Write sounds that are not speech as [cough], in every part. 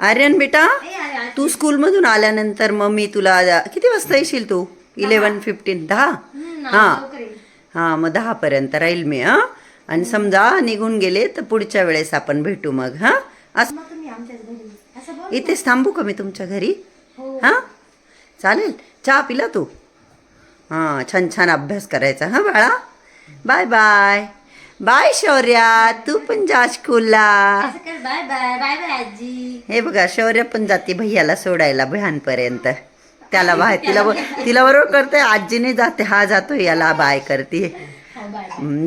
आर्यन बेटा तू स्कूलमधून आल्यानंतर मग मी तुला किती वाजता येशील तू? इलेवन फिफ्टीन दहा? हां. हां मग दहापर्यंत राहील मी हां. आणि समजा निघून गेले तर पुढच्या वेळेस आपण भेटू मग हां. असं इथेच थांबू का मी तुमच्या घरी? हो. हां? चालेल. चहा पिला तू? हां छान छान अभ्यास करायचा हां बाळा. Bye bye. बाय शौर्या तू पण जा स्कूलला असं कर बाय बाय बाय बाय आजी. हे बघा शौर्य पण जाते भैयाला सोडायला भ्यानपर्यंत. त्याला [laughs] बाय तिला ब- तिला बरोबर करते आजीने जाते हा जातो याला बाय करते.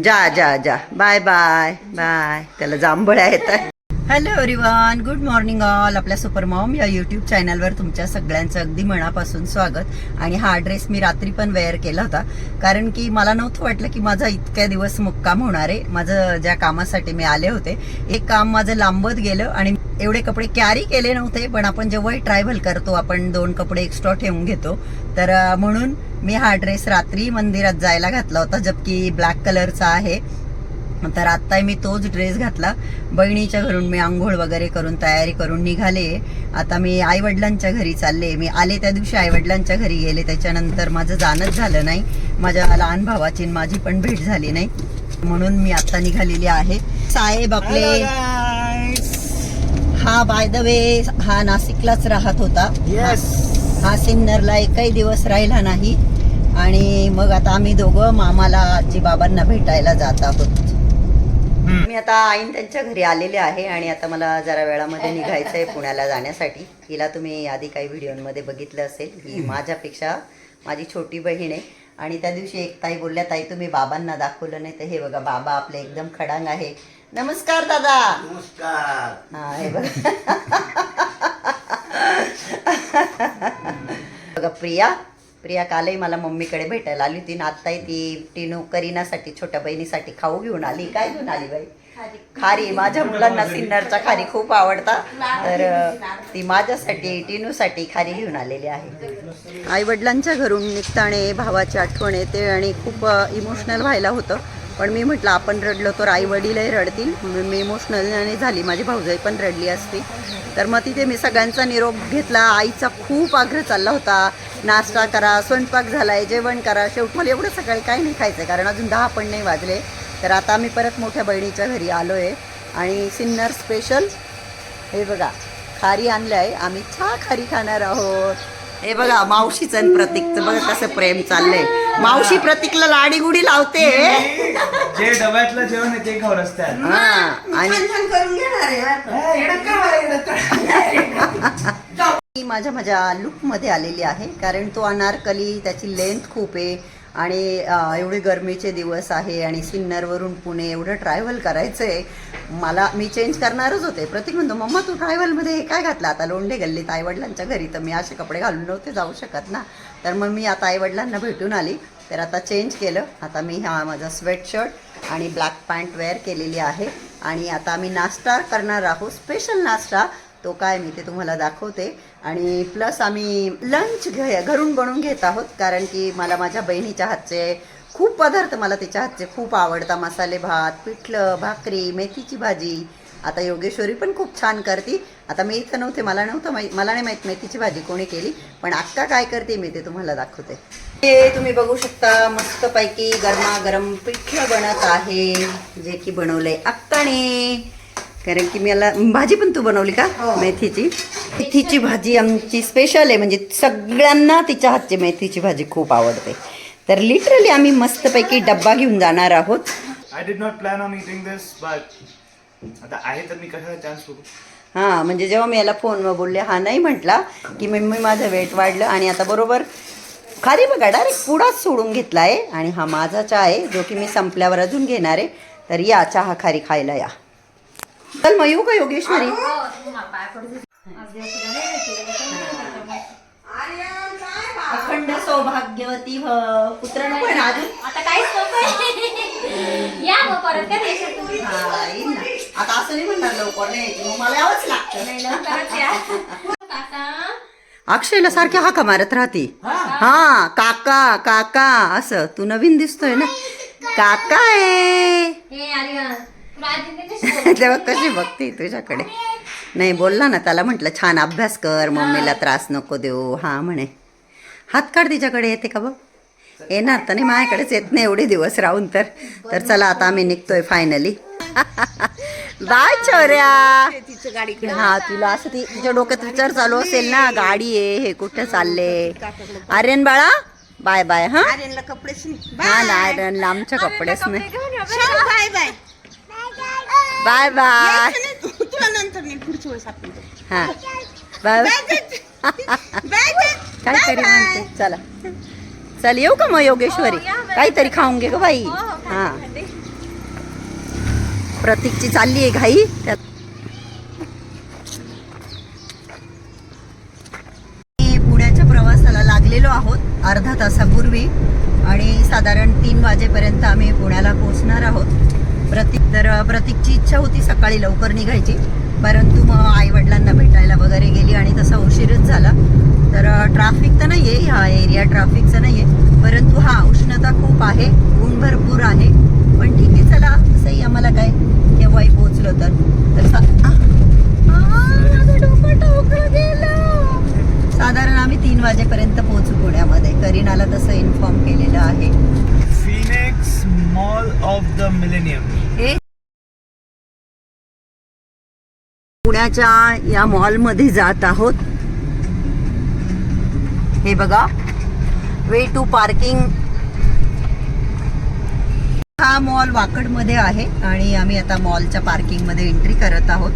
जा जा जा. Bye bye bye. त्याला जांभळ्या येतात. Hello everyone good morning all आपल्या सुपर मॉम या यूट्यूब चॅनलवर तुमच्या सगळ्यांचं अगदी मनापासून स्वागत. आणि हा ड्रेस मी रात्री पण वेअर केला होता. कारण की मला नव्हतं वाटलं की माझा इतक्या दिवस मुक्काम होणार आहे. माझं ज्या कामासाठी मी आले होते एक काम माझं लांबत गेलं आणि एवढे कपडे कॅरी केले नव्हते पण आपण जेव्हाही ट्रॅव्हल करतो आपण दोन कपडे एक्स्ट्रा ठेवून घेतो. तर म्हणून मी हा ड्रेस रात्री मंदिरात जायला घातला होता जबकी ब्लॅक कलरचा आहे. तर आत्ता मी तोच ड्रेस घातला. बहिणीच्या घरून मी आंघोळ वगैरे करून तयारी करून निघाले. आता मी आई वडिलांच्या घरी चालले. मी आले त्या दिवशी आई वडिलांच्या घरी गेले. त्याच्यानंतर माझं जाणंच झालं नाही. माझ्या लहान भावाची माझी पण भेट झाली नाही. म्हणून मी आता निघालेली आहे. साहेब आपले हा बाय द वे हा नाशिकलाच राहत होता. येस हा सिन्नरला एकही दिवस राहिला नाही. आणि मग आता आम्ही दोघं मामाला आजी बाबांना भेटायला जात आहोत. मी आता आईन त्यांच्या घरी आलेले आहे आणि आता मला जरा वेळामध्ये निघायचं आहे पुण्याला जाण्यासाठी. हिला तुम्ही आधी काही व्हिडिओमध्ये बघितलं असेल. ही माझ्यापेक्षा माझी छोटी बहीण आहे. आणि त्या दिवशी एक ताई बोलल्या ताई तुम्ही बाबांना दाखवलं नाही तर हे बघा बाबा आपले एकदम खडांग आहे. नमस्कार दादा. नमस्कार. हा हे बघा. [laughs] बघा प्रिया प्रिया कालही मला मम्मीकडे भेटायला आली होती आणि आत्ताही ती टिनू करीनासाठी छोट्या बहिणीसाठी खाऊ घेऊन आली. काय घेऊन आली बाई? खारी. माझ्या मुलांना सिन्नरचा खारी खूप आवडता. तर ती माझ्यासाठी टिनूसाठी खारी घेऊन आलेली आहे. आई वडिलांच्या घरून निघताने भावाची आठवण येते आणि खूप इमोशनल व्हायला होतं. पण मी म्हटलं आपण रडलो तर आई वडीलही रडतील. मी इमोशनल झाली. माझी भाऊजाई पण रडली असती. तर मग तिथे मी सगळ्यांचा निरोप घेतला. आईचा खूप आग्रह चालला होता. नाश्ता करा स्वयंपाक झालाय जेवण करा. शेवट मला एवढं सकाळी काही नाही खायचं. कारण अजून दहा पण नाही वाजले. तर आता आम्ही परत मोठ्या बहिणीच्या घरी आलो आहे आणि सिन्नर स्पेशल हे बघा खारी आणलं आहे आम्ही छा खारी खाणार आहोत. हे बघा मावशीचं आणि प्रतीकचं बघा कसं प्रेम चाललंय. मावशी प्रतीकला लाडी गुडी लावते. जे डब्यातलं जेवण आहे ते खाऊ रस्त्यात. हा आणि मी माझ्या माझ्या लुकमध्ये आलेली आहे कारण तो अनारकली त्याची लेंथ खूप आहे. आणि एवढे गरमीचे दिवस आहे आणि सिन्नरवरून पुणे एवढं ट्रॅव्हल करायचं आहे मला मी चेंज करणारच होते. प्रतीक म्हणतो मम्मा तू ट्रॅव्हलमध्ये हे काय घातलं? आता लोंढे गल्लीत आईवडिलांच्या घरी तर मी असे कपडे घालून नव्हते जाऊ शकत ना. तर मग मी आता आईवडिलांना भेटून आली. तर आता चेंज केलं. आता मी हा माझा स्वेटशर्ट आणि ब्लॅक पॅन्ट वेअर केलेली आहे. आणि आता आम्ही नाश्ता करणार आहोत. स्पेशल नाश्ता तो काय मी ते तुम्हाला दाखवते. आणि प्लस आम्ही लंच घे घरून बनवून घेत आहोत कारण की मला माझ्या बहिणीच्या हातचे खूप पदार्थ मला तिच्या हातचे खूप आवडता मसाले भात पिठलं भाकरी मेथीची भाजी. आता योगेश्वरी पण खूप छान करती. आता मी इथं नव्हते मला नव्हतं माहीत मला नाही माहीत मेथीची भाजी कोणी केली. पण आत्ता काय करते मी ते तुम्हाला दाखवते. हे तुम्ही बघू शकता मस्तपैकी गरमागरम पिठलं बनत आहे जे की बनवलंय आत्ताने. कारण की मला भाजी पण तू बनवली का? मेथीची. मेथीची भाजी आमची स्पेशल आहे. म्हणजे सगळ्यांना तिच्या हातची मेथीची भाजी खूप आवडते. तर लिटरली आम्ही मस्तपैकी डब्बा घेऊन जाणार आहोत. I did not plan on eating this but आता आहे तर मी कशाला चान्स बघू? हां म्हणजे जेव्हा मी याला फोनवर बोलले हा नाही म्हटला की मम्मी माझं वेट वाढलं आणि आता बरोबर खाली बघा डायरेक्ट पुढाच सोडून घेतला आहे आणि हा माझा चहा आहे जो की मी संपल्यावर अजून घेणार आहे. तर या चहा खारी खायला या. चल मग येऊ का योगेश्वरी अखंड सौभाग्यवती भव पुत्र पण अजून आता नको या मग परत का देशात तुम्ही? हा, येईल ना. आता असं नाही म्हणणार लवकर नाही यायची, मग मला यावंच लागतं. नाही लवकरच या. काका. अक्षयला सारखी हाका मारत राहते. हा. काका काका असं. तू नवीन दिसतोय ना. काका आहे. हे आर्यन. तेव्हा कशी बघते तुझ्याकडे? नाही बोलला ना त्याला म्हटलं छान अभ्यास कर मम्मीला त्रास नको देऊ. हा म्हणे. हात काढ तिच्याकडे येते का बघ? येणार तर नाही माझ्याकडेच येत नाही एवढे दिवस राहून तर. तर चला आता आम्ही निघतोय फायनली [laughs] बाय चोऱ्या हा तुला असं ती तिच्या डोक्यात विचार चालू असेल ना गाडी आहे हे कुठे चालले? आर्यन बाळा बाय बाय हा? आर्यनला कपडे शिव. हा ना आर्यनला आमच्या कपडेच नाही. Bye bye. बाय बाय तुला नंतर नाही पुढच्या वेळेस आपण जाऊ. हा. बाय बाय बाय काय तरी म्हणते. चला. चल येऊ का मग योगेश्वरी? काहीतरी खाऊन घे ग बाई. हा प्रतीकची चालली आहे घाई. त्यात पुण्याच्या प्रवासाला लागलेलो आहोत अर्धा तासापूर्वी आणि साधारण तीन वाजेपर्यंत आम्ही पुण्याला पोहोचणार आहोत. प्रतीक तर प्रतीकची इच्छा होती सकाळी लवकर निघायची. परंतु मग आई वडिलांना भेटायला वगैरे गेली आणि तसा उशीरच झाला. तर ट्रॅफिक तर नाही आहे हा एरिया ट्रॅफिकचं नाही आहे परंतु हा उष्णता खूप आहे ऊन भरपूर आहे. पण ठीक आहे चला तसंही आम्हाला काय केव्हाही पोचलो तर. साधारण आम्ही तीन वाजेपर्यंत पोहोचू पुण्यामध्ये. करीनाला तसं इन्फॉर्म केलेलं आहे. मॉल ऑफ द मिलेनियम पुण्याच्या या मॉलमध्ये जात आहोत. हे बघा. वे टू पार्किंग हा मॉल वाकडमध्ये आहे आणि आम्ही आता मॉलच्या पार्किंगमध्ये एंट्री करत आहोत.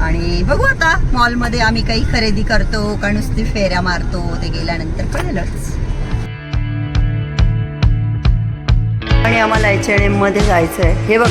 आणि बघू आता मॉलमध्ये आम्ही काही खरेदी करतो का नुसती फेऱ्या मारतो ते गेल्यानंतर कळेलच. आणि आम्हाला एच एन एममध्ये जायचं आहे हे बघ.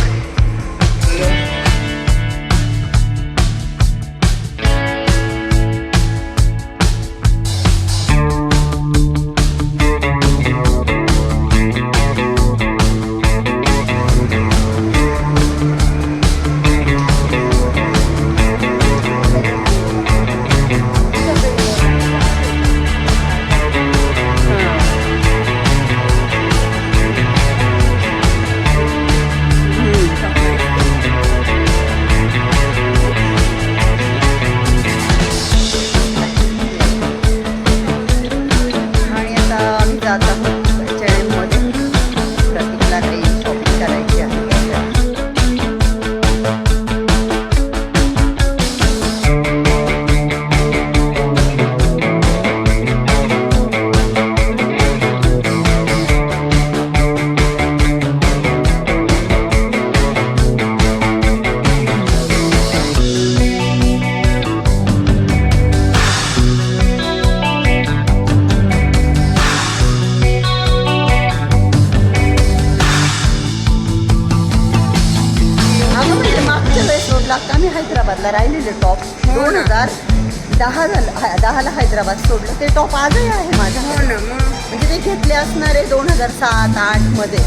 सात आठमध्ये.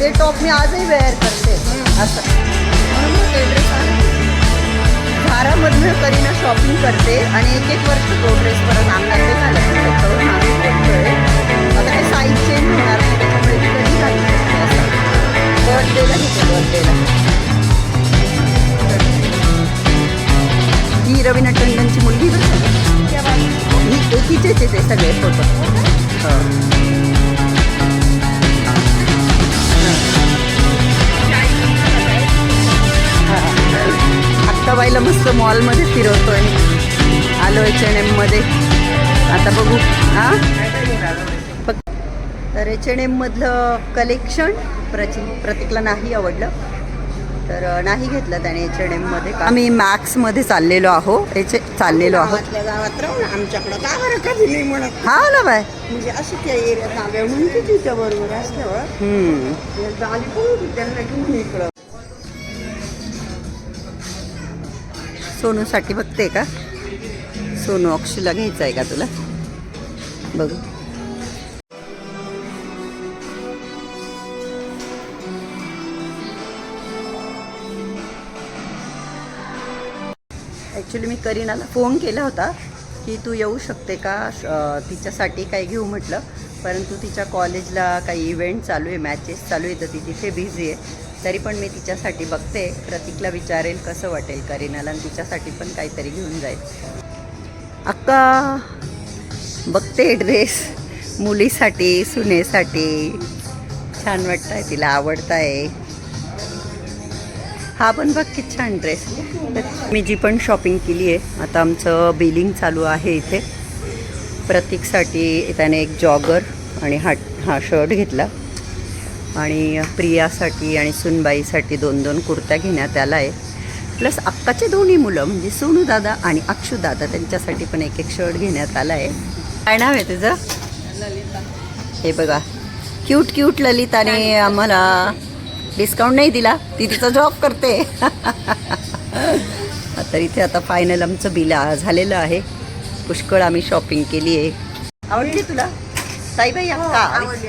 ते टॉप मी आजही वेअर करते. असं. ते ड्रेस झारामधनं करीना शॉपिंग करते आणि एक एक वर्ष तो ड्रेस परत आणणार आता काही साईज चेंज होणार नाही त्याच्यामुळे कधी घालू शकते असं बर्थडेला घेते बर्थडेला ही रवीना टंडनची मुलगी बरं ही एकीचेच येते सगळे फोटो अक्काबाईला मस्त मॉलमध्ये फिरवतोय आलो H&M एच एन एममध्ये आता बघू. हा? फक्त तर H&M एच एन एममधलं कलेक्शन प्रचि प्रतीकला नाही आवडलं. तर नाही घेतलं त्याने एच एन एममध्ये आम्ही मॅक्समध्ये चाललेलो आहो. एच चाललेलो आहोत. गावातल्या गावात आमच्याकडं का बरं कधी नाही म्हणत? हा ना बाय. म्हणजे अशी त्या एरियात म्हणून की तिच्या बरोबर असल्यावर हम्म. एकदा आली पण होती त्यांना घेऊन इकडं. सोनूसाठी बघते का? सोनू अक्षूला घ्यायचं आहे का तुला? बघू. ॲक्च्युली मी करीनाला फोन केला होता की तू येऊ शकते का? तिच्यासाठी काही घेऊ म्हटलं. परंतु तिच्या कॉलेजला काही इव्हेंट चालू आहे मॅचेस चालू आहे तर ती तिथे बिझी आहे. तरी पण मी तिच्यासाठी बघते. प्रतीकला विचारेल कसं वाटेल करीनाला आणि तिच्यासाठी पण काहीतरी घेऊन जाईल. अक्का बघते ड्रेस मुलीसाठी सुनेसाठी. छान वाटतंय तिला आवडताय. हा पण बघ किती छान ड्रेस मी जी पण शॉपिंग केली आहे आता आमचं बिलिंग चालू आहे इथे. प्रतीकसाठी त्याने एक जॉगर आणि हा हा शर्ट घेतला. आणि प्रियासाठी आणि सुनबाईसाठी दोन दोन कुर्त्या घेण्यात आला आहे. प्लस अक्काचे दोन्ही मुलं म्हणजे सोनू दादा आणि अक्षू दादा त्यांच्यासाठी पण एक एक शर्ट घेण्यात आला आहे. काय नाव आहे तुझं? हे बघा. क्यूट क्यूट ललिताने आम्हाला डिस्काउंट नाही दिला ती तिचा जॉब करते. तर इथे आता फायनल आमचं बिल झालेलं आहे. पुष्कळ आम्ही शॉपिंग केली आहे. आवडली तुला? ताईबाई अक्का आवडली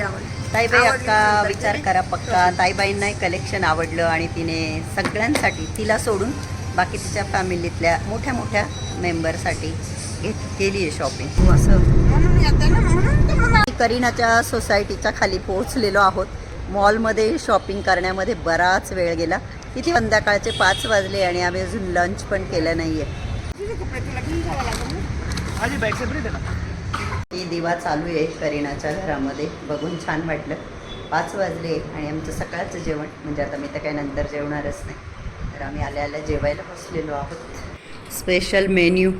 ताईबाई अक्का विचार करा पक्का. ताईबाईंना कलेक्शन आवडलं आणि तिने सगळ्यांसाठी तिला सोडून बाकी तिच्या फॅमिलीतल्या मोठ्या मोठ्या मेंबरसाठी घेत केली आहे शॉपिंग असं करीनाच्या सोसायटीच्या खाली पोहोचलेलो आहोत. मॉलमध्ये शॉपिंग करण्यामध्ये बराच वेळ गेला. किती संध्याकाळचे पाच वाजले आणि आम्ही अजून लंच पण केलं नाही आहे दिवा चालू आहे करीनाच्या घरामध्ये. बघून छान वाटलं. पाच वाजले आणि आमचं सकाळचं जेवण म्हणजे आता मी तर काही नंतर जेवणारच नाही. तर आम्ही आल्या आल्या जेवायला बसलेलो आहोत. स्पेशल मेन्यू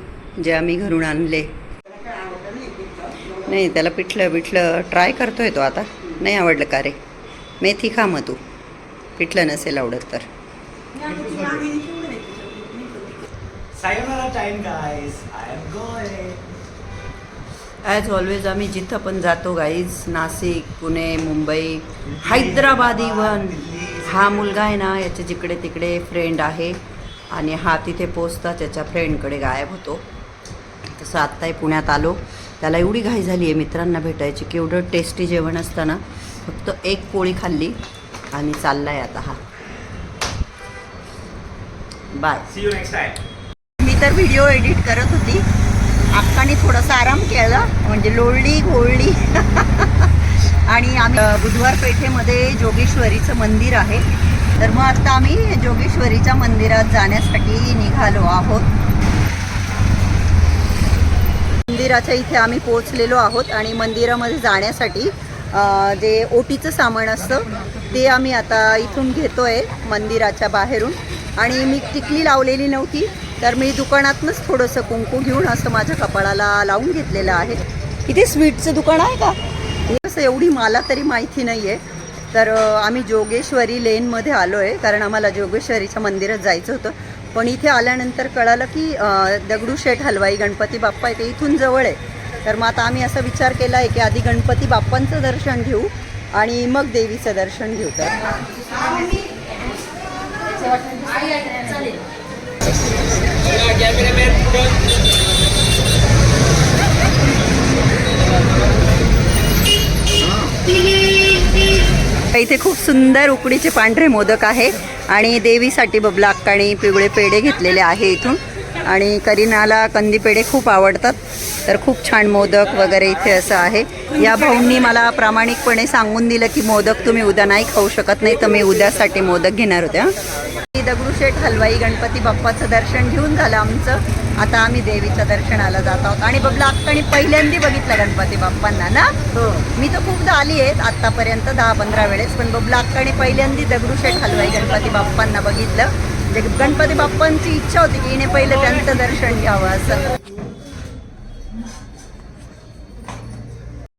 जे आम्ही घरून आणले. नाही त्याला पिठलं बिठलं ट्राय करतोय तो आता. नाही आवडलं का रे? मेथी खा मग तू. पिठलं नसेल आवडत तर. ॲज ऑलवेज आम्ही जिथं पण जातो गाईज नाशिक पुणे मुंबई हैदराबाद इवन हा मुलगा आहे ना याच्या जिकडे तिकडे फ्रेंड आहे. आणि हा तिथे पोचता त्याच्या फ्रेंडकडे गायब होतो. तसं आत्ताही पुण्यात आलो. त्याला एवढी घाई झाली आहे मित्रांना भेटायची की एवढं टेस्टी जेवण असताना. फक्त एक पोळी खाल्ली आणि चालला आहे आता हा. बाय. मी तर व्हिडिओ एडिट करत होती. अक्काने थोडासा आराम केला म्हणजे लोळली गोळली [laughs] आणि आम्ही बुधवार पेठेमध्ये जोगेश्वरीचं मंदिर आहे. तर मग आता आम्ही जोगेश्वरीच्या मंदिरात जाण्यासाठी निघालो आहोत. मंदिराच्या इथे आम्ही पोहोचलेलो आहोत आणि मंदिरामध्ये जाण्यासाठी जे ओटीचं सामान असतं ते आम्ही आता इथून घेतो आहे मंदिराच्या बाहेरून. आणि मी टिकली लावलेली नव्हती तर मी दुकानातनंच थोडंसं कुंकू घेऊन असं माझ्या कपाळाला लावून घेतलेलं आहे. इथे स्वीटचं दुकान आहे का? कसं एवढी मला तरी माहिती नाही आहे तर आम्ही जोगेश्वरी लेनमध्ये आलो आहे कारण आम्हाला जोगेश्वरीच्या मंदिरात जायचं होतं. पण इथे आल्यानंतर कळालं की दगडूशेठ हलवाई गणपती बाप्पा आहे ते इथून जवळ आहे. तर मग आता आम्ही असा विचार केला आहे की आधी गणपती बाप्पांचं दर्शन घेऊ आणि मग देवीचं दर्शन घेऊ तर. इथे खूप सुंदर उकडीचे पांढरे मोदक आहे आणि देवीसाठी बबला अक्काणी पिवळे पेढे घेतलेले आहे इथून. आणि करीनाला कंदी पेढे खूप आवडतात. तर खूप छान मोदक वगैरे इथे असं आहे. या भाऊंनी मला प्रामाणिकपणे सांगून दिलं की मोदक तुम्ही उद्या नाही खाऊ शकत नाही तर मी उद्यासाठी मोदक घेणार होते हां. दगडूशेठ हलवाई गणपती बाप्पाचं दर्शन घेऊन झालं आमचं. आता आम्ही देवीच्या दर्शनाला जात आहोत. आणि बबला अक्काने पहिल्यांदा बघितलं गणपती बाप्पांना ना? हो. मी तर खूपदा आली आहेत आतापर्यंत दहा पंधरा वेळेस पण बबला अक्काने पहिल्यांदा दगडूशेठ हलवाई गणपती बाप्पांना बघितलं. म्हणजे गणपती बाप्पांची इच्छा होती की हिने पहिलं त्यांचं दर्शन घ्यावं असं.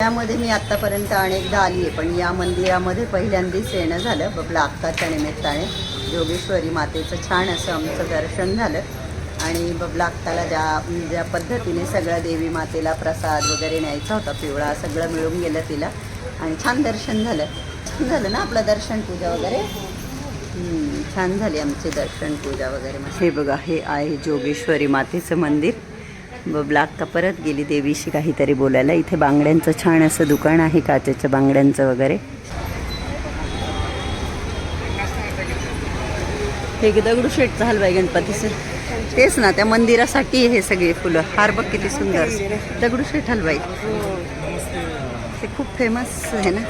त्यामध्ये मी आत्तापर्यंत अनेकदा आली आहे पण या मंदिरामध्ये पहिल्यांदाच येणं झालं. बबला आत्ताच्या निमित्ताने योगेश्वरी मातेचं छान असं आमचं दर्शन झालं. आणि बबला आत्ताला ज्या ज्या पद्धतीने सगळं देवी मातेला प्रसाद वगैरे न्यायचा होता पिवळा सगळं मिळून गेलं तिला. आणि छान दर्शन झालं. छान झालं ना आपलं दर्शन पूजा वगैरे? छान झाली आमची दर्शन पूजा वगैरे हे बघा हे आहे जोगेश्वरी मातेचं मंदिर. बबला अक्का परत गेली देवीशी काहीतरी बोलायला. इथे बांगड्यांचं छान असं दुकान आहे काचेच्या बांगड्यांचं वगैरे. हे दगडूशेठचं हलवाई गणपतीचं. तेच ना त्या मंदिरासाठी हे सगळे फुलं. हार बघ किती सुंदर. दगडूशेठ हलवाई. ते खूप फेमस आहे ना.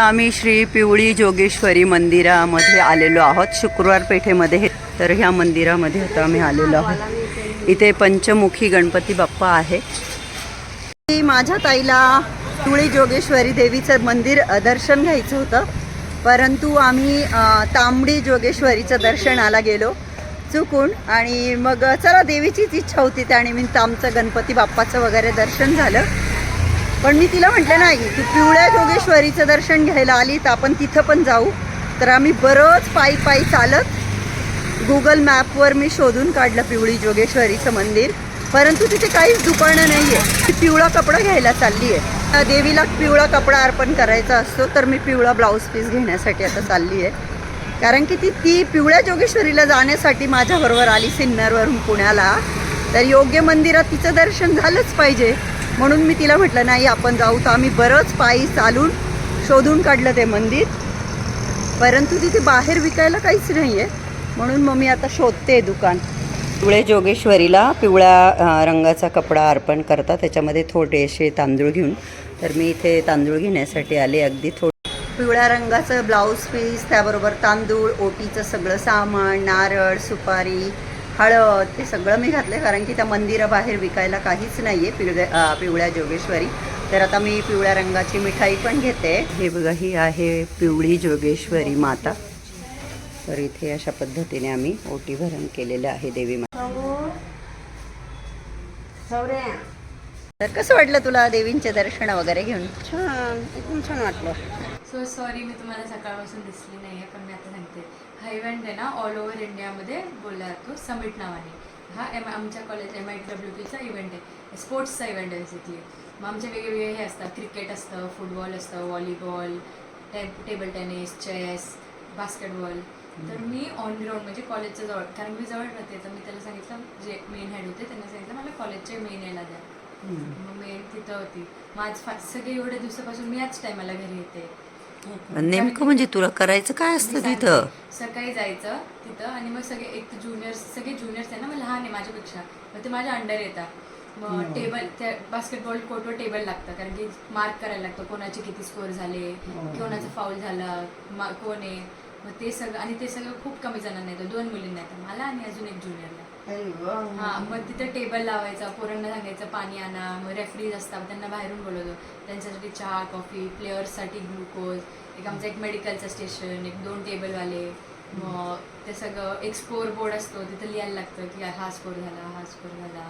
आम्ही श्री पिवळी जोगेश्वरी मंदिरामध्ये आलेलो आहोत. शुक्रवार पेठेमध्ये हे- तर ह्या मंदिरामध्ये आता आम्ही आलेलो आहोत. इथे पंचमुखी गणपती बाप्पा आहे. माझ्या ताईला पिवळी जोगेश्वरी देवीचं मंदिर दर्शन घ्यायचं होतं. परंतु आम्ही तांबडी जोगेश्वरीचं दर्शनाला गेलो चुकून आणि मग चला देवीचीच इच्छा होती त्यानिमित्त आमचं गणपती बाप्पाचं वगैरे दर्शन झालं. पण मी तिला म्हटलं नाही तू पिवळ्या जोगेश्वरीचं दर्शन घ्यायला आली तर आपण तिथं पण जाऊ. तर आम्ही बरंच पायी पायी चालत गुगल मॅपवर मी शोधून काढलं पिवळी जोगेश्वरीचं मंदिर. परंतु तिथे काहीच दुकानं नाही आहे ती पिवळा कपडा घ्यायला चालली आहे देवीला पिवळा कपडा अर्पण करायचा असतो तर मी पिवळा ब्लाऊज पीस घेण्यासाठी आता चालली आहे कारण की ती ती पिवळ्या जोगेश्वरीला जाण्यासाठी माझ्याबरोबर आली सिन्नरवरून पुण्याला. तर योग्य मंदिरात तिचं दर्शन झालंच पाहिजे. म्हणून मी तिला म्हटलं नाही आपण जाऊ तर आम्ही बरंच पायी चालून शोधून काढलं ते मंदिर. परंतु तिथे बाहेर विकायला काहीच नाही आहे म्हणून मग मी आता शोधते दुकान. पिवळे जोगेश्वरीला पिवळ्या रंगाचा कपडा अर्पण करतात. त्याच्यामध्ये थोडेसे तांदूळ घेऊन. तर मी इथे तांदूळ घेण्यासाठी आले. अगदी थोडं पिवळ्या रंगाचं ब्लाऊज पीस त्याबरोबर तांदूळ ओटीचं सगळं सामान नारळ सुपारी हळद ते सगळं मी घातलं कारण की त्या मंदिराबाहेर विकायला काहीच नाही आहे पिवळ्या पिवळ्या जोगेश्वरी. तर आता मी पिवळ्या रंगाची मिठाई पण घेते. हे बघा ही आहे पिवळी जोगेश्वरी माता. तर इथे अशा पद्धतीने आम्ही ओटी भरण केलेलं आहे देवी माता तर कसं वाटलं तुला देवींचे दर्शन वगैरे घेऊन? छान एकदम छान वाटलं. सो सॉरी मी तुम्हाला सकाळपासून दिसली नाही आहे पण मी आता हा इव्हेंट आहे ना ऑल ओव्हर इंडियामध्ये बोलला जातो. समिट नावाने. हा एम आमच्या कॉलेज एम आय डब्ल्यू पीचा इव्हेंट आहे. स्पोर्ट्सचा इव्हेंट आहे बेसिकली मग आमचे वेगवेगळे हे असतात. क्रिकेट असतं फुटबॉल असतं व्हॉलीबॉल टे टेबल टेनिस चेस बास्केटबॉल तर मी ऑन ग्राउंड म्हणजे कॉलेजच्या जवळ कारण मी जवळ राहते तर मी त्याला सांगितलं जे मेन हेड होते त्यांना सांगितलं मला कॉलेजच्या मेन यायला द्या. मग मेन तिथं होती. मग आज सगळे एवढ्या दिवसापासून मी याच टायमाला घरी येते. नेमकं म्हणजे तुला करायचं काय असतं तिथं? सकाळी जायचं तिथं आणि मग सगळे एक ज्युनियर्स सगळे ज्युनियर्स आहे ना मग लहान आहे माझ्यापेक्षा. मग ते माझ्या अंडर येतात. मग टेबल त्या बास्केटबॉल कोर्टवर टेबल लागतं कारण की मार्क करायला लागतं कोणाचे किती स्कोअर झाले कोणाचं फाऊल झालं कोण आहे. मग ते सगळं आणि ते सगळं खूप कमी जणांना येतं. दोन मुलींना येतं. मला आणि अजून एक ज्युनियरला हा मग तिथं टेबल लावायचा पोरांना सांगायचं पाणी आणा. मग रेफरीज असतात. त्यांना बाहेरून बोलवतो. त्यांच्यासाठी चहा कॉफी प्लेयर्ससाठी ग्लुकोज एक आमचं एक मेडिकलचं स्टेशन एक दोन टेबलवाले मग ते सगळं एक स्कोर बोर्ड असतो. तिथं लिहायला लागतं की हा स्कोर झाला हा स्कोर झाला.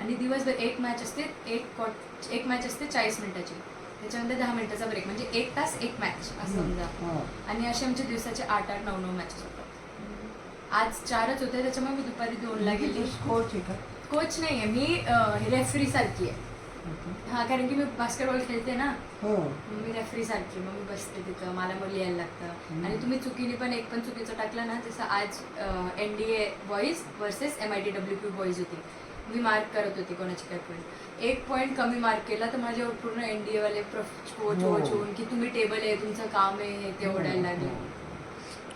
आणि दिवसभर एक मॅच असते एक कॉट एक मॅच असते चाळीस मिनिटाची. त्याच्यानंतर दहा मिनिटाचा ब्रेक म्हणजे एक तास एक मॅच असं समजा. आणि असे आमचे दिवसाचे आठ आठ नऊ नऊ मॅचेस होतात आज चारच होते त्याच्यामुळे मी दुपारी दोनला गेली. कोच नाही आहे मी रेफरी सारखी आहे. हा कारण की मी बास्केटबॉल खेळते ना. मग मी रेफरी सारखी. मग मी बसते तिथं. मला मग लिहायला लागतं. आणि तुम्ही चुकीने पण एक पण चुकीचं टाकलं ना जसं आज N D A boys versus M I T W P boys होती. मी मार्क करत होती कोणाची काय पॉईंट एक पॉईंट कमी मार्क केला तर माझ्यावर पूर्ण एन डी एवाले कोच वोच होऊन की तुम्ही टेबल आहे तुमचं काम आहे हे ते ओढायला लागले.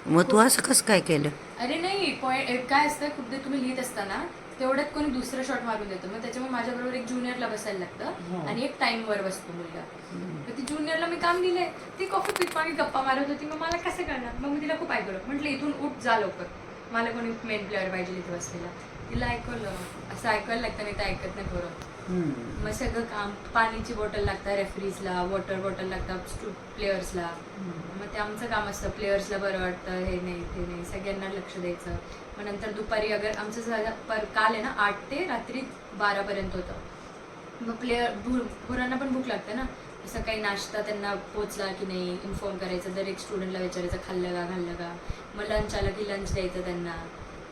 मग तू असं कसं काय केलं? अरे नाही पॉईंट काय असतं खूप तुम्ही लिहित असताना तेवढ्यात कोणी दुसरं शॉट मारून देतं. मग त्याच्यामुळे माझ्याबरोबर एक ज्युनियरला बसायला लागतं आणि एक टाइमवर बसतो मुलगा. तर ती ज्युनियरला मी काम दिलंय. ती कॉफी पीत मागे गप्पा मारत होती. मग मला कसं करणार मग मी तिला खूप ऐकलं. म्हटलं इथून उठ जा लवकर. मला कोणी मेन प्लेअर पाहिजे इथे बसलेला. तिला ऐकवलं. असं ऐकायला लागतं नाही तर ऐकत नाही बरं मग सगळं काम पाणीची बॉटल लागतात रेफरीजला वॉटर बॉटल लागतात प्लेयर्सला. मग ते आमचं काम असतं प्लेयर्सला बरं वाटतं हे नाही ते नाही सगळ्यांना लक्ष द्यायचं. मग नंतर दुपारी अगर आमचं पर काल आहे ना आठ ते रात्री बारापर्यंत होतं. मग प्लेयर पोरांना पण भूक लागते ना. सकाळी नाश्ता त्यांना पोचला की नाही इन्फॉर्म करायचं दर एक स्टुडंटला विचारायचं खाल्लं का खाल्लं का. मग लंच आलं की लंच द्यायचं त्यांना.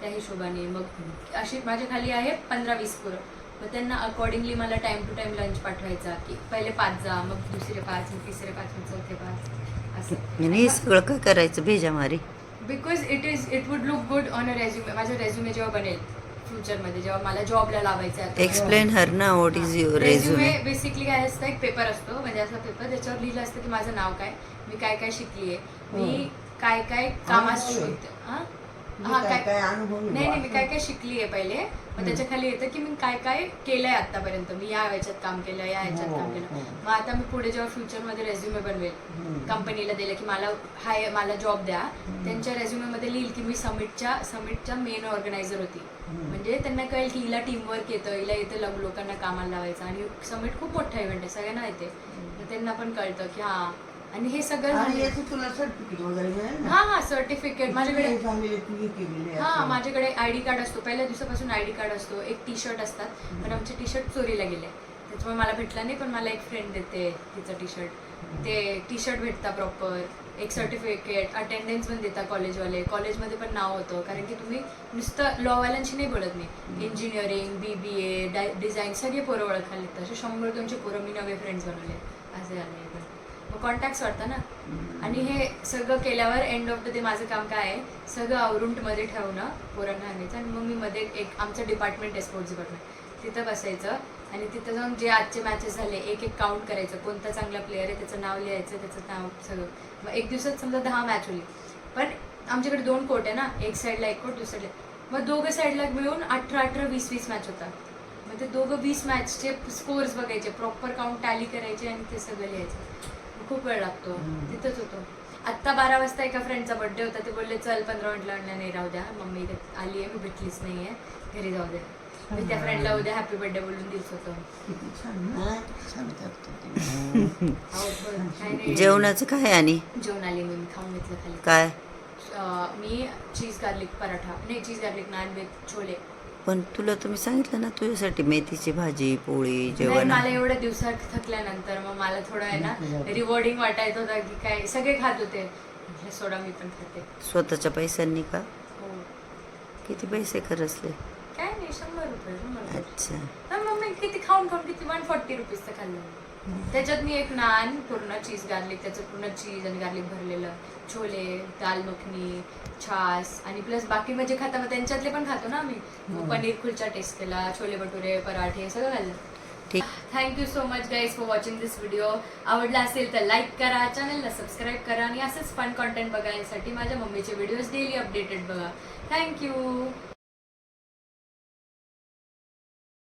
त्या हिशोबाने मग अशी माझ्या खाली आहे पंधरा वीस पोरं. मग त्यांना अकॉर्डिंगली मला टाइम टू टाइम लंच पाठवायचा की पहिले पाच जा मग दुसरे पाच मग तिसरे पाच मग चौथे पाच. असं. हे सगळं काय करायचं भेजामारी. Because it is it would look good on a resume माझा रेझ्युमे जेव्हा बनेल फ्युचरमध्ये जेव्हा मला जॉबला लावायचं आहे. एक्सप्लेन हर ना what is your resume basically काय असतं एक पेपर असतो म्हणजे असा पेपर त्याच्यावर लिहिलं असतं की माझं नाव काय मी काय काय शिकली आहे मी काय काय कामात शोधते हां? हा काय काय काय अनुभव नाही नाही मी काय काय शिकली आहे पहिले. मग त्याच्याखाली येतं की मी काय काय केलंय आतापर्यंत मी या ह्याच्यात काम केलं या ह्याच्यात हो, काम केलं. हो. मग आता मी पुढे जेव्हा फ्युचरमध्ये रेझ्युमे बनवेल कंपनीला दिलं की मला हाय मला जॉब द्या. त्यांच्या resume मध्ये लिहिल की मी समिटच्या समिटच्या मेन ऑर्गनायझर होती. म्हणजे त्यांना कळेल की हिला टीमवर्क येतं हिला येतं लो- लोकांना कामाला लावायचं. आणि समिट खूप मोठा इव्हेंट आहे सगळ्यांना येते त्यांना पण कळतं की हा आणि हे सगळं आणि झालं- याचं तुला सर्टिफिकेट वगैरे मिळेल ना? हा हा सर्टिफिकेट माझ्याकडे हे तू. माझ्याकडे आय डी कार्ड असतो. पहिल्या दिवसापासून आय डी कार्ड असतो. एक टी शर्ट असतात पण आमचे टी शर्ट चोरीला गेले. त्याच्यामुळे मला भेटला नाही पण मला एक फ्रेंड देते तिचं टी शर्ट ते टी शर्ट भेटता प्रॉपर एक सर्टिफिकेट अटेंडन्स पण देता कॉलेजवाले कॉलेजमध्ये पण नाव होतं. कारण की तुम्ही नुसतं लॉवाल्यांशी नाही बोलत मी. इंजिनिअरिंग बी बी ए डिझाईन सगळे पोरं ओळखायला येतात. असे शंभर दोनशे पोरं मी नवे फ्रेंड्स बनवले. असे मग कॉन्टॅक्ट वाटतं ना. आणि हे सगळं केल्यावर एंड ऑफ द डे माझं काम काय आहे? सगळं आवरूंटमध्ये ठेवणं पोरांना आणायचं आणि मग मी मध्ये एक आमचं डिपार्टमेंट आहे स्पोर्ट्स डिपार्टमेंट तिथं बसायचं आणि तिथं जाऊन जे आजचे मॅचेस झाले एक एक काउंट करायचं. कोणता चांगला प्लेअर आहे त्याचं नाव लिहायचं त्याचं नाव सगळं. मग एक दिवसात समजा दहा मॅच होली पण आमच्याकडे दोन कोर्ट आहे ना एक साईडला एक कोर्ट दुसऱ्या मग दोघं साईडला मिळून अठरा अठरा वीस वीस मॅच होतात. मग ते दोघं वीस मॅचचे स्कोर्स बघायचे प्रॉपर काउंट टॅली करायचे आणि ते सगळं लिहायचं. खूप वेळ लागतो. तिथंच होतो. आत्ता बारा वाजता एका फ्रेंडचा बर्थडे होता. ते बोलले चल पंधरा मिनिटला आणलं. नाही राहू द्या. मम्मी आली आहे. मी भेटलीच नाही आहे घरी जाऊ दे मी त्या फ्रेंडला उद्या हॅपी बर्थडे बोलून दिलच होतो. नाही. जेवणाचं काय आणि? जेवण आली मी. मी खाऊन घेतलं खाली. काय? मी चीज गार्लिक पराठा. नाही cheese garlic naan with chole. पण तुला तुम्ही सांगितलं ना तुझ्यासाठी मेथीची भाजी पोळी नाही जेवण. मला एवढ्या दिवसात थकल्यानंतर मग मला थोडं आहे ना रिवॉर्डिंग वाटायचं होतं की काय सगळे खात होते. म्हटलं सोडा मी पण खाते. स्वतःच्या पैशांनी का? हो. किती पैसे खरचले? काय नाही शंभर रुपये शंभर रुपये. अच्छा. मग मी किती खाऊन खाऊन किती वन फोर्टी रुपीजचं खाल्लं त्याच्यात मी एक नान पूर्ण चीज गार्लिक त्याचं पूर्ण चीज आणि गार्लिक भरलेलं. छोले दाल मखनी छास आणि प्लस बाकी म्हणजे खाता मग त्यांच्यातले पण खातो ना आम्ही. मग पनीर कुलचा टेस्ट केला छोले भटुरे पराठे सगळं खाल्लं. ठीक. Thank you so much guys for watching this video आवडला असेल तर लाईक करा चॅनलला सबस्क्राईब करा आणि असंच फन कॉन्टेंट बघण्यासाठी माझ्या मम्मीचे व्हिडिओज डेली अपडेटेड बघा. Thank you